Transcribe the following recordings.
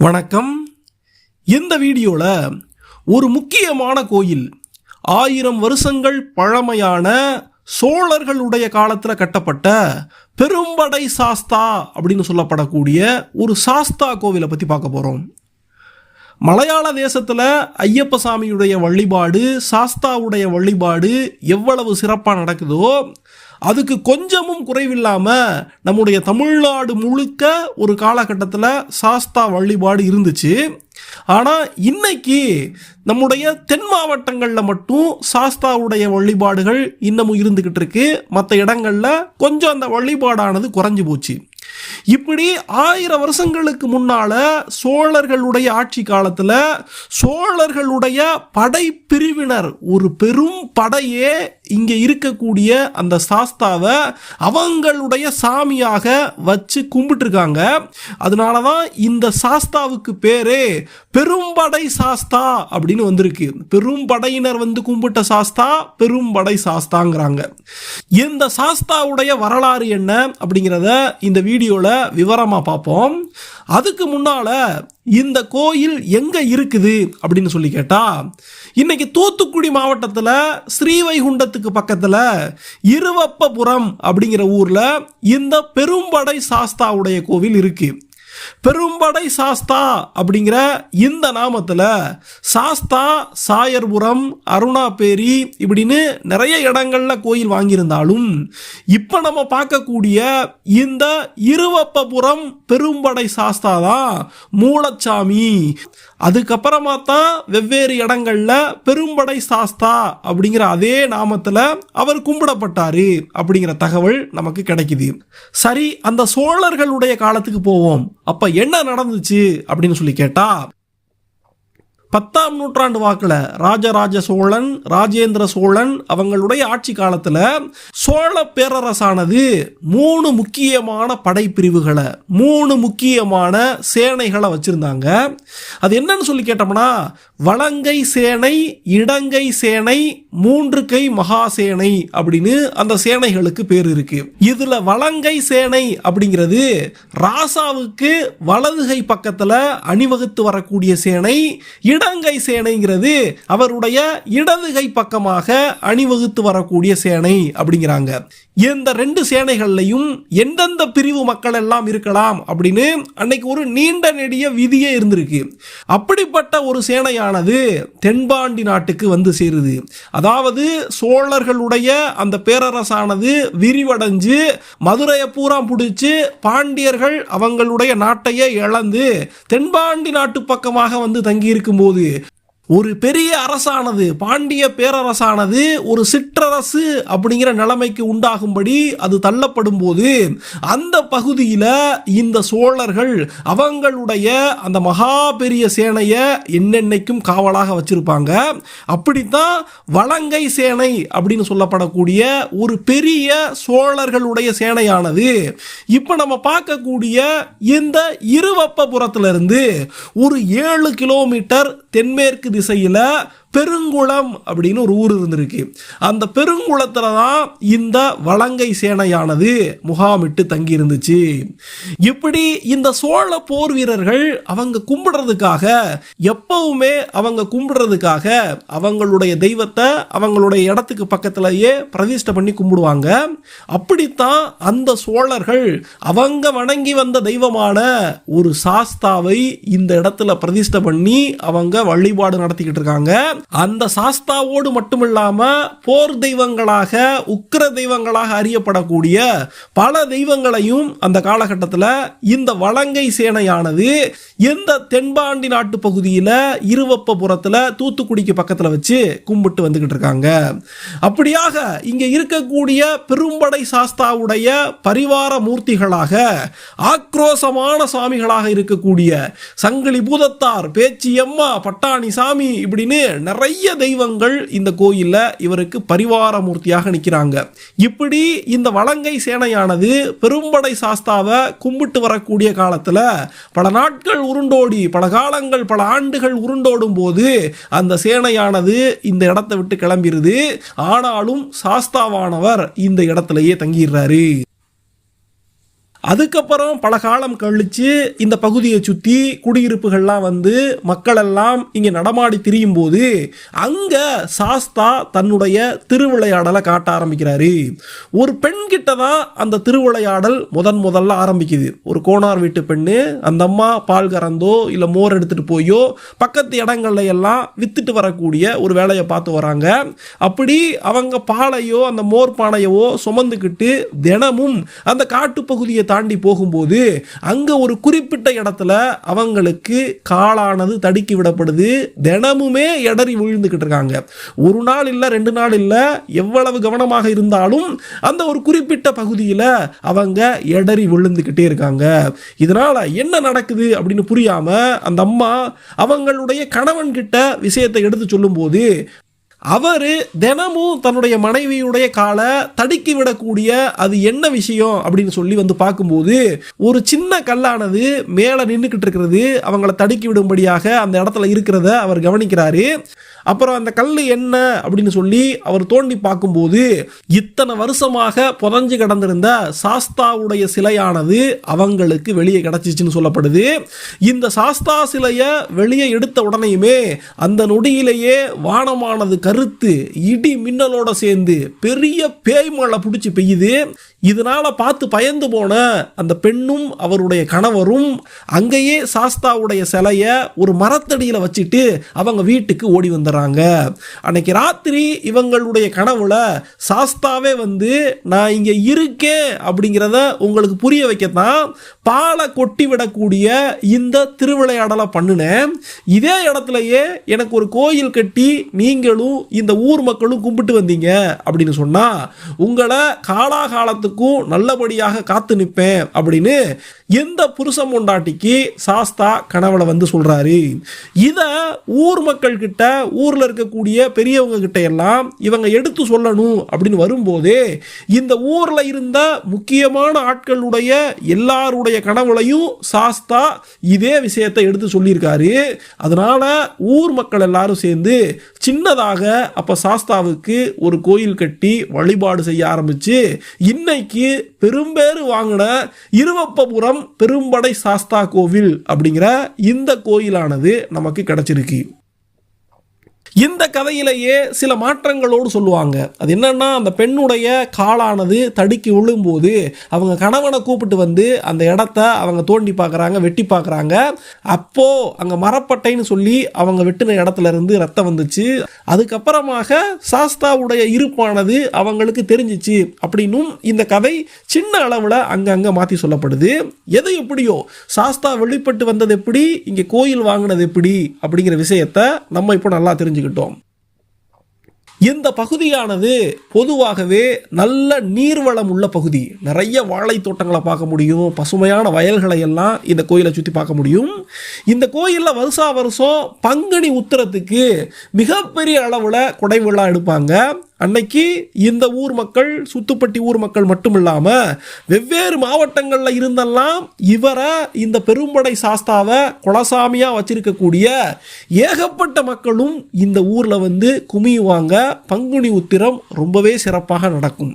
வணக்கம். இந்த வீடியோவில் ஒரு முக்கியமான கோயில் ஆயிரம் வருஷங்கள் பழமையான சோழர்களுடைய காலத்தில் கட்டப்பட்ட பெரும்படை சாஸ்தா அப்படின்னு சொல்லப்படக்கூடிய ஒரு சாஸ்தா கோவிலை பற்றி பார்க்க போகிறோம் மலையாள தேசத்தில் ஐயப்ப சாமியுடைய வழிபாடு சாஸ்தாவுடைய வழிபாடு எவ்வளவு சிறப்பாக நடக்குதோ அதுக்கு கொஞ்சமும் குறைவில்லாமல் நம்முடைய தமிழ்நாடு முழுக்க ஒரு காலகட்டத்தில் சாஸ்தா வழிபாடு இருந்துச்சு. ஆனால் இன்னைக்கு நம்முடைய தென் மாவட்டங்களில் மட்டும் சாஸ்தாவுடைய வழிபாடுகள் இன்னமும் இருந்துக்கிட்டு இருக்கு. மற்ற இடங்களில் கொஞ்சம் அந்த வழிபாடானது குறைஞ்சு போச்சு. இப்படி ஆயிரம் வருஷங்களுக்கு முன்னால சோழர்களுடைய ஆட்சி காலத்துல சோழர்களுடைய படைப்பிரிவினர் ஒரு பெரும் படையே இங்க இருக்கக்கூடிய அந்த சாஸ்தாவை அவங்களுடைய சாமியாக வச்சு கும்பிட்டுருக்காங்க. அதனாலதான் இந்த சாஸ்தாவுக்கு பேரே பெரும்படை சாஸ்தா அப்படின்னு வந்திருக்கு. பெரும்படையினர் வந்து கும்பிட்ட சாஸ்தா பெரும்படை சாஸ்தாங்கிறாங்க. இந்த சாஸ்தாவுடைய வரலாறு என்ன அப்படிங்கிறத இந்த வீடியோ வீடியோவில் விவரமாக பார்ப்போம். அதுக்கு முன்னால் இந்த கோயில் எங்கே இருக்குது அப்படின்னு சொல்லி கேட்டால் இன்னைக்கு தூத்துக்குடி மாவட்டத்தில் ஸ்ரீவைகுண்டத்துக்கு பக்கத்தில் இருவப்பபுரம் அப்படிங்கிற ஊரில் இந்த பெரும்படை சாஸ்தாவுடைய கோவில் இருக்குது பெரும்படை சாஸ்தா அப்படிங்கிற இந்த நாமத்தில் சாஸ்தா சாயர்புரம் அருணாபேரி இப்படின்னு நிறைய இடங்கள்ல கோயில் வாங்கியிருந்தாலும் இப்போ நம்ம பார்க்கக்கூடிய இந்த இருவப்பபுரம் பெரும்படை சாஸ்தா தான் மூலச்சாமி. அதுக்கப்புறமா தான் வெவ்வேறு இடங்கள்ல பெரும்படை சாஸ்தா அப்படிங்கிற அதே நாமத்தில் அவர் கும்பிடப்பட்டார் அப்படிங்கிற தகவல் நமக்கு கிடைக்குது. சரி அந்த சோழர்களுடைய காலத்துக்கு போவோம். அப்போ என்ன நடந்துச்சு அப்படின்னு சொல்லி கேட்டால் பத்தாம் நூற்றாண்டு வாக்கில் ராஜராஜ சோழன் ராஜேந்திர சோழன் அவங்களுடைய ஆட்சி காலத்தில் சோழ பேரரசானது மூணு முக்கியமான படைப்பிரிவுகளை மூணு முக்கியமான சேனைகளை வச்சுருந்தாங்க. அது என்னன்னு சொல்லி கேட்டோம்னா வலங்கை சேனை இடங்கை சேனை மூன்று கை மகா சேனை அப்படின்னு அந்த சேனைகளுக்கு பேர் இருக்கு. இதுல வலங்கை சேனை அப்படிங்கிறது ராசாவுக்கு வலதுகை பக்கத்துல அணிவகுத்து வரக்கூடிய சேனை இடங்கை சேனைங்கிறது அவருடைய இடதுகை பக்கமாக அணிவகுத்து வரக்கூடிய சேனை அப்படிங்கிறாங்க. இந்த ரெண்டு சேனைகள்லையும் எந்தெந்த பிரிவு மக்கள் எல்லாம் இருக்கலாம் அப்படின்னு அன்னைக்கு ஒரு நீண்ட நெடிய விதியே இருந்திருக்கு. அப்படிப்பட்ட ஒரு சேனையான பேரானது தென்பாண்டி நாட்டுக்கு வந்து சேருது. அதாவது சோழர்களுடைய அந்த பேரரசானது விரிவடைஞ்சு மதுரையை பூரா பிடிச்சி பாண்டியர்கள் அவங்களுடைய நாட்டையே இழந்து தென்பாண்டி நாட்டு பக்கமாக வந்து தங்கி இருக்கும்போது ஒரு பெரிய அரசானது பாண்டிய பேரரசானது ஒரு சிற்றரசு அப்படிங்கிற நிலைமைக்கு உண்டாகும்படி அது தள்ளப்படும் போது அந்த பகுதியில் இந்த சோழர்கள் அவங்களுடைய அந்த மகா பெரிய சேனையை என்னென்னைக்கும் காவலாக வச்சிருப்பாங்க. அப்படித்தான் வலங்கை சேனை அப்படின்னு சொல்லப்படக்கூடிய ஒரு பெரிய சோழர்களுடைய சேனையானது. இப்போ நம்ம பார்க்கக்கூடிய இந்த இருவப்பபுரத்திலிருந்து ஒரு ஏழு கிலோமீட்டர் தென்மேற்கு disso aí. La பெருங்குளம் அப்படின்னு ஒரு ஊர் இருந்திருக்கு. அந்த பெருங்குளத்தில் தான் இந்த வலங்கை சேனையானது முகாமிட்டு தங்கி இருந்துச்சு இப்படி இந்த சோழ போர் வீரர்கள் அவங்க கும்பிடுறதுக்காக எப்பவுமே அவங்க கும்பிடுறதுக்காக அவங்களுடைய தெய்வத்தை அவங்களுடைய இடத்துக்கு பக்கத்திலேயே பிரதிஷ்டை பண்ணி கும்பிடுவாங்க. அப்படித்தான் அந்த சோழர்கள் அவங்க வணங்கி வந்த தெய்வமான ஒரு சாஸ்தாவை இந்த இடத்துல பிரதிஷ்டை பண்ணி அவங்க வழிபாடு நடத்திக்கிட்டு இருக்காங்க. அந்த சாஸ்தாவோடு மட்டுமில்லாம போர் தெய்வங்களாக உக்கிர தெய்வங்களாக அறியப்படக்கூடிய பல தெய்வங்களையும் அந்த காலகட்டத்தில் இந்த வலங்கை சேனையானது எந்த தென்பாண்டி நாட்டு பகுதியில் இருவப்பபுரத்தில் தூத்துக்குடிக்கு பக்கத்தில் வச்சு கும்பிட்டு வந்துக்கிட்டு இருக்காங்க. அப்படியாக இங்கே இருக்கக்கூடிய பெரும்படை சாஸ்தாவுடைய பரிவார மூர்த்திகளாக ஆக்ரோசமான சாமிகளாக இருக்கக்கூடிய சங்கிலி பூதத்தார் பேச்சியம்மா பட்டாணி சாமி இப்படின்னு நிறைய தெய்வங்கள் இந்த கோயிலில் இவருக்கு பரிவார மூர்த்தியாக நிற்கிறாங்க இப்படி இந்த வலங்கை சேனையானது பெரும்படை சாஸ்தாவை கும்பிட்டு வரக்கூடிய காலத்தில் பல நாட்கள் உருண்டோடி பல காலங்கள் பல ஆண்டுகள் உருண்டோடும் போது அந்த சேனையானது இந்த இடத்தை விட்டு கிளம்பிடுது ஆனாலும் சாஸ்தாவானவர் இந்த இடத்துலையே தங்கிடுறாரு. அதுக்கப்புறம் பல காலம் கழித்து இந்த பகுதியை சுற்றி குடியிருப்புகள்லாம் வந்து மக்களெல்லாம் இங்கே நடமாடி திரியும் போது அங்கே சாஸ்தா தன்னுடைய திருவிளையாடலை காட்ட ஆரம்பிக்கிறாரு. ஒரு பெண்கிட்ட தான் அந்த திருவிளையாடல் முதன் முதல்ல ஆரம்பிக்குது. ஒரு கோணார் வீட்டு பெண்ணு அந்த அம்மா பால் கறந்தோ இல்லை மோர் எடுத்துட்டு போயோ பக்கத்து இடங்கள்ல எல்லாம் வித்துட்டு வரக்கூடிய ஒரு வேலையை பார்த்து வராங்க. அப்படி அவங்க பாலையோ அந்த மோர் பானையவோ சுமந்துக்கிட்டு தினமும் அந்த காட்டுப்பகுதியை தாண்டி போகும்போது அங்க ஒரு குறிப்பிட்ட இடத்துல அவங்களுக்கு காலானது தடுக்கி விடப்படுது. தினமுமே எடறி விழுந்துக்கிட்டு இருக்காங்க. ஒரு நாள் இல்லை ரெண்டு நாள் இல்லை எவ்வளவு கவனமாக இருந்தாலும் அந்த ஒரு குறிப்பிட்ட பகுதியில் அவங்க எடறி விழுந்துக்கிட்டே இருக்காங்க. இதனால என்ன நடக்குது அப்படின்னு புரியாம அந்த அம்மா அவங்களுடைய கணவன் கிட்ட விஷயத்தை எடுத்து சொல்லும்போது அவர் தினமும் தன்னுடைய மனைவியுடைய காலை தடுக்கி விடக்கூடிய அது என்ன விஷயம் அப்படின்னு சொல்லி வந்து பார்க்கும்போது ஒரு சின்ன கல்லானது மேலே நின்றுக்கிட்டு இருக்கிறது அவங்கள தடுக்கி விடும்படியாக அந்த இடத்துல இருக்கிறத அவர் கவனிக்கிறாரு. அப்புறம் அந்த கல் என்ன அப்படின்னு சொல்லி அவர் தோண்டி பார்க்கும்போது இத்தனை வருஷமாக புதஞ்சு கிடந்திருந்த சாஸ்தாவுடைய சிலையானது அவங்களுக்கு வெளியே கிடச்சிச்சின்னு சொல்லப்படுது. இந்த சாஸ்தா சிலையை வெளியே எடுத்த உடனேயுமே அந்த நொடியிலேயே வானமானது கருத்து இடி மின்னலோட சேர்ந்து பெரிய பேய் மழை பிடிச்சி பெய்யுது. இதனால பார்த்து பயந்து போன அந்த பெண்ணும் அவருடைய கணவரும் அங்கேயே சாஸ்தாவுடைய சிலையை ஒரு மரத்தடியில் வச்சுட்டு அவங்க வீட்டுக்கு ஓடி வந்தார் வந்துடுறாங்க அன்னைக்கு ராத்திரி இவங்களுடைய கனவுல சாஸ்தாவே வந்து நான் இங்கே இருக்கேன் அப்படிங்கிறத உங்களுக்கு புரிய வைக்கத்தான் பாலை கொட்டி விடக்கூடிய இந்த திருவிளையாடலை பண்ணினேன். இதே இடத்துலயே எனக்கு ஒரு கோயில் கட்டி நீங்களும் இந்த ஊர் மக்களும் கும்பிட்டு வந்தீங்க அப்படின்னு சொன்னா உங்களை காலாகாலத்துக்கும் நல்லபடியாக காத்து நிற்பேன் அப்படின்னு எந்த புருஷம் பொண்டாட்டிக்கு சாஸ்தா கனவுல வந்து சொல்றாரு. இத ஊர் மக்கள் கிட்ட ஊரில் இருக்கக்கூடிய பெரியவங்க கிட்ட எல்லாம் இவங்க எடுத்து சொல்லணும் அப்படின்னு வரும்போது இந்த ஊரில் இருந்த முக்கியமான ஆட்களுடைய எல்லாருடைய கனவுலையும் சாஸ்தா இதே விஷயத்தை எடுத்து சொல்லியிருக்காரு. அதனால் ஊர் மக்கள் எல்லாரும் சேர்ந்து சின்னதாக அப்போ சாஸ்தாவுக்கு ஒரு கோயில் கட்டி வழிபாடு செய்ய ஆரம்பித்து இன்னைக்கு பெரும்பேறு வாங்கின இருவப்பபுரம் பெரும்படை சாஸ்தா கோவில் அப்படிங்கிற இந்த கோயிலானது நமக்கு கிடச்சிருக்கு. இந்த கதையிலேயே சில மாற்றங்களோடு சொல்லுவாங்க. அது என்னன்னா அந்த பெண்ணுடைய காலானது தடுக்கி விழும்போது அவங்க கணவனை கூப்பிட்டு வந்து அந்த இடத்த அவங்க தோண்டி பார்க்குறாங்க வெட்டி பார்க்குறாங்க. அப்போ அங்கே மரப்பட்டைன்னு சொல்லி அவங்க வெட்டின இடத்துல இருந்து ரத்தம் வந்துச்சு. அதுக்கப்புறமாக சாஸ்தாவுடைய இருப்பானது அவங்களுக்கு தெரிஞ்சிச்சு அப்படின்னும் இந்த கதை சின்ன அளவில் அங்கங்கே மாற்றி சொல்லப்படுது. எது எப்படியோ சாஸ்தா வெளிப்பட்டு வந்தது எப்படி இங்கே கோயில் வாங்கினது எப்படி அப்படிங்கிற விஷயத்த நம்ம இப்போ நல்லா தெரிஞ்சுக்கிட்டோம் இந்த பகுதியானது பொதுவாகவே நல்ல நீர்வளம் உள்ள பகுதி. நிறைய வாழை தோட்டங்களை பார்க்க முடியும். பசுமையான வயல்களை எல்லாம் இந்த கோயிலை சுற்றி பார்க்க முடியும். இந்த கோயிலில் வருஷா வருஷம் பங்குனி உத்திரத்துக்கு மிகப்பெரிய அளவில் கொடை விழா எடுப்பாங்க. அன்னைக்கு இந்த ஊர் மக்கள் சுத்துப்பட்டி ஊர் மக்கள் மட்டும் இல்லாமல் வெவ்வேறு மாவட்டங்களில் இருந்தெல்லாம் இவரை இந்த பெரும்படை சாஸ்தாவை குலசாமியாக வச்சிருக்கக்கூடிய ஏகப்பட்ட மக்களும் இந்த ஊரில் வந்து குமியுவாங்க. பங்குனி உத்திரம் ரொம்பவே சிறப்பாக நடக்கும்.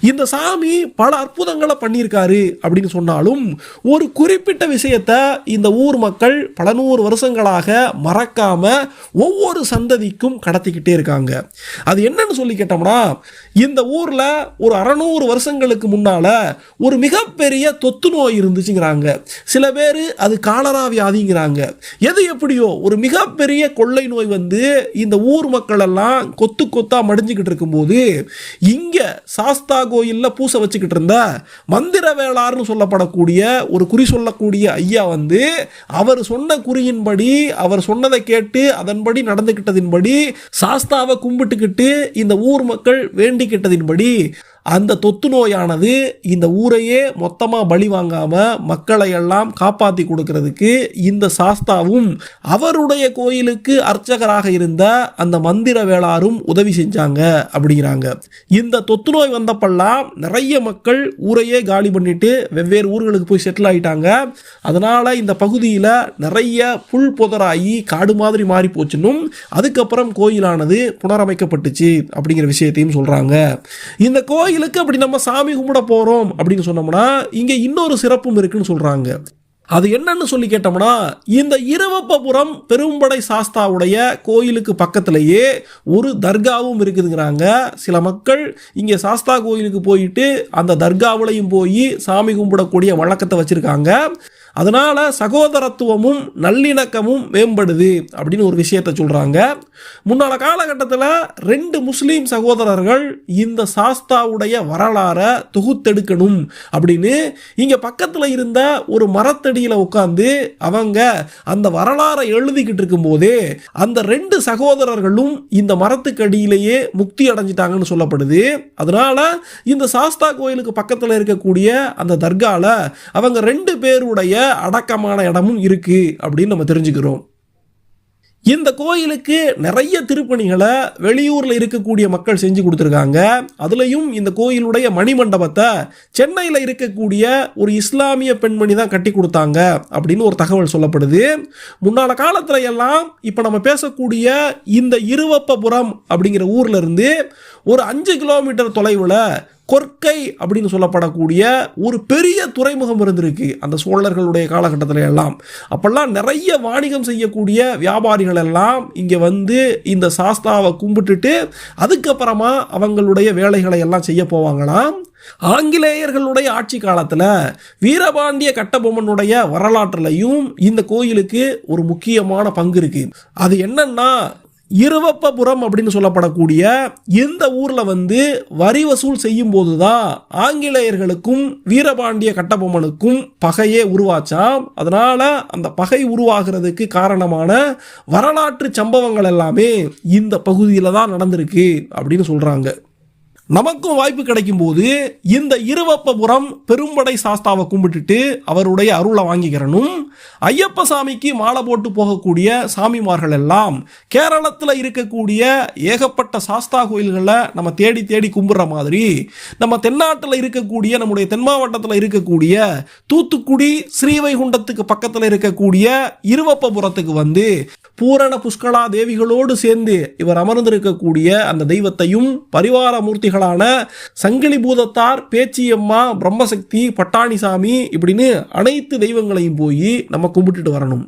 இந்த சாமி பல அற்புதங்களை பண்ணியிருக்காரு அப்படின்னு சொன்னாலும் ஒரு குறிப்பிட்ட விஷயத்தை இந்த ஊர் மக்கள் பல நூறு வருஷங்களாக மறக்காம ஒவ்வொரு சந்ததிக்கும் கடத்திக்கிட்டே இருக்காங்க. அது என்னன்னு சொல்லி கேட்டோம்னா இந்த ஊரில் ஒரு அறநூறு வருஷங்களுக்கு முன்னால் ஒரு மிகப்பெரிய தொத்து நோய் இருந்துச்சுங்கிறாங்க. சில பேர் அது காலரா வியாதிங்கிறாங்க. எது எப்படியோ ஒரு மிகப்பெரிய கொள்ளை நோய் வந்து இந்த ஊர் மக்களெல்லாம் கொத்து கொத்தாக மடிஞ்சுக்கிட்டு இருக்கும்போது இங்கே சாஸ்தா கோயிலில் பூசை வச்சுக்கிட்டு இருந்த மந்திர வேளார்னு சொல்லப்படக்கூடிய ஒரு குறி சொல்லக்கூடிய ஐயா வந்து அவர் சொன்ன குறியின்படி அவர் சொன்னதை கேட்டு அதன்படி நடந்துக்கிட்டதின்படி சாஸ்தாவை கும்பிட்டுக்கிட்டு இந்த ஊர் மக்கள் வேண்டிக்கிட்டதின்படி அந்த தொத்து நோயானது இந்த ஊரையே மொத்தமாக பலி வாங்காமல் மக்களை எல்லாம் காப்பாற்றி கொடுக்கறதுக்கு இந்த சாஸ்தாவும் அவருடைய கோயிலுக்கு அர்ச்சகராக இருந்த அந்த மந்திர வேளாரும் உதவி செஞ்சாங்க அப்படிங்கிறாங்க. இந்த தொத்து நோய் வந்தப்பெல்லாம் நிறைய மக்கள் ஊரையே காலி பண்ணிட்டு வெவ்வேறு ஊர்களுக்கு போய் செட்டில் ஆகிட்டாங்க அதனால் இந்த பகுதியில் நிறைய புல் புதராகி காடு மாதிரி மாறி போச்சுன்னும் அதுக்கப்புறம் கோயிலானது புனரமைக்கப்பட்டுச்சு அப்படிங்கிற விஷயத்தையும் சொல்கிறாங்க இந்த கோயில் கோயிலுக்கு அப்படி நம்ம சாமி கும்பிட போகிறோம் அப்படின்னு சொன்னோம்னா இங்கே இன்னொரு சிறப்பும் இருக்குன்னு சொல்கிறாங்க அது என்னன்னு சொல்லி கேட்டோம்னா இந்த இருவப்பபுரம் பெரும்படை சாஸ்தாவுடைய கோயிலுக்கு பக்கத்திலேயே ஒரு தர்காவும் இருக்குதுங்கிறாங்க. சில மக்கள் இங்கே சாஸ்தா கோயிலுக்கு போயிட்டு அந்த தர்காவுலையும் போய் சாமி கும்பிடக்கூடிய வழக்கத்தை வச்சுருக்காங்க. அதனால் சகோதரத்துவமும் நல்லிணக்கமும் மேம்படுது அப்படின்னு ஒரு விஷயத்தை சொல்கிறாங்க முன்னால காலகட்டத்தில் ரெண்டு முஸ்லீம் சகோதரர்கள் இந்த சாஸ்தாவுடைய வரலாறை தொகுத்தெடுக்கணும் அப்படின்னு இங்கே பக்கத்தில் இருந்த ஒரு மரத்தடியில் உட்காந்து அவங்க அந்த வரலாறை எழுதிக்கிட்டு இருக்கும்போதே அந்த ரெண்டு சகோதரர்களும் இந்த மரத்துக்கு அடியிலேயே முக்தி அடைஞ்சிட்டாங்கன்னு சொல்லப்படுது. அதனால் இந்த சாஸ்தா கோயிலுக்கு பக்கத்தில் இருக்கக்கூடிய அந்த தர்காவில் அவங்க ரெண்டு பேருடைய அடக்கமான இடமும் இருக்குது அப்படின்னு நம்ம தெரிஞ்சுக்கிறோம். இந்த கோயிலுக்கு நிறைய திருப்பணிகளை வெளியூரில் இருக்கக்கூடிய மக்கள் செஞ்சு கொடுத்துருக்காங்க. அதுலேயும் இந்த கோயிலுடைய மணிமண்டபத்தை சென்னையில் இருக்கக்கூடிய ஒரு இஸ்லாமிய பெண்மணி தான் கட்டி கொடுத்தாங்க அப்படின்னு ஒரு தகவல் சொல்லப்படுது. முன்னால காலத்தில் எல்லாம் இப்போ நம்ம பேசக்கூடிய இந்த இருவப்பபுரம் அப்படிங்கிற ஊர்லேருந்து ஒரு அஞ்சு கிலோமீட்டர் தொலைவில் கொற்கை அப்படின்னு சொல்லப்படக்கூடிய ஒரு பெரிய துறைமுகம் இருந்திருக்கு அந்த சோழர்களுடைய காலகட்டத்தில் எல்லாம் அப்பெல்லாம் நிறைய வாணிகம் செய்யக்கூடிய வியாபாரிகள் எல்லாம் இங்கே வந்து இந்த சாஸ்தாவை கும்பிட்டுட்டு அதுக்கப்புறமா அவங்களுடைய வேலைகளை எல்லாம் செய்ய போவாங்களாம் ஆங்கிலேயர்களுடைய ஆட்சி காலத்தில் வீரபாண்டிய கட்டபொம்மனுடைய வரலாற்றுலையும் இந்த கோயிலுக்கு ஒரு முக்கியமான பங்கு இருக்கு. அது என்னன்னா இருவப்பபுரம் அப்படின்னு சொல்லப்படக்கூடிய இந்த ஊரில் வந்து வரி வசூல் செய்யும் போதுதான் ஆங்கிலேயர்களுக்கும் வீரபாண்டிய கட்டபொம்மனுக்கும் பகையே உருவாச்சாம் அதனால் அந்த பகை உருவாகிறதுக்கு காரணமான வரலாற்று சம்பவங்கள் எல்லாமே இந்த பகுதியில் தான் நடந்திருக்கு அப்படின்னு சொல்கிறாங்க நமக்கும் வாய்ப்பு கிடைக்கும் போது இந்த இருவப்பபுரம் பெரும்படை சாஸ்தாவை கும்பிட்டுட்டு அவருடைய அருளை வாங்கிக்கிறனும். ஐயப்ப சாமிக்கு மாலை போட்டு போகக்கூடிய சாமிமார்கள் எல்லாம் கேரளத்தில் இருக்கக்கூடிய ஏகப்பட்ட சாஸ்தா கோயில்களை நம்ம தேடி தேடி கும்பிட்ற மாதிரி நம்ம தென்னாட்டில் இருக்கக்கூடிய நம்முடைய தென் மாவட்டத்தில் இருக்கக்கூடிய தூத்துக்குடி ஸ்ரீவைகுண்டத்துக்கு பக்கத்தில் இருக்கக்கூடிய இருவப்பபுரத்துக்கு வந்து பூரண புஷ்கலா தேவிகளோடு சேர்ந்து இவர் அமர்ந்திருக்கக்கூடிய அந்த தெய்வத்தையும் பரிவார மூர்த்திகளான சங்கிலி பூதத்தார் பேச்சியம்மா பிரம்மசக்தி பட்டாணிசாமி இப்படின்னு அனைத்து தெய்வங்களையும் போய் நம்ம கும்பிட்டுட்டு வரணும்.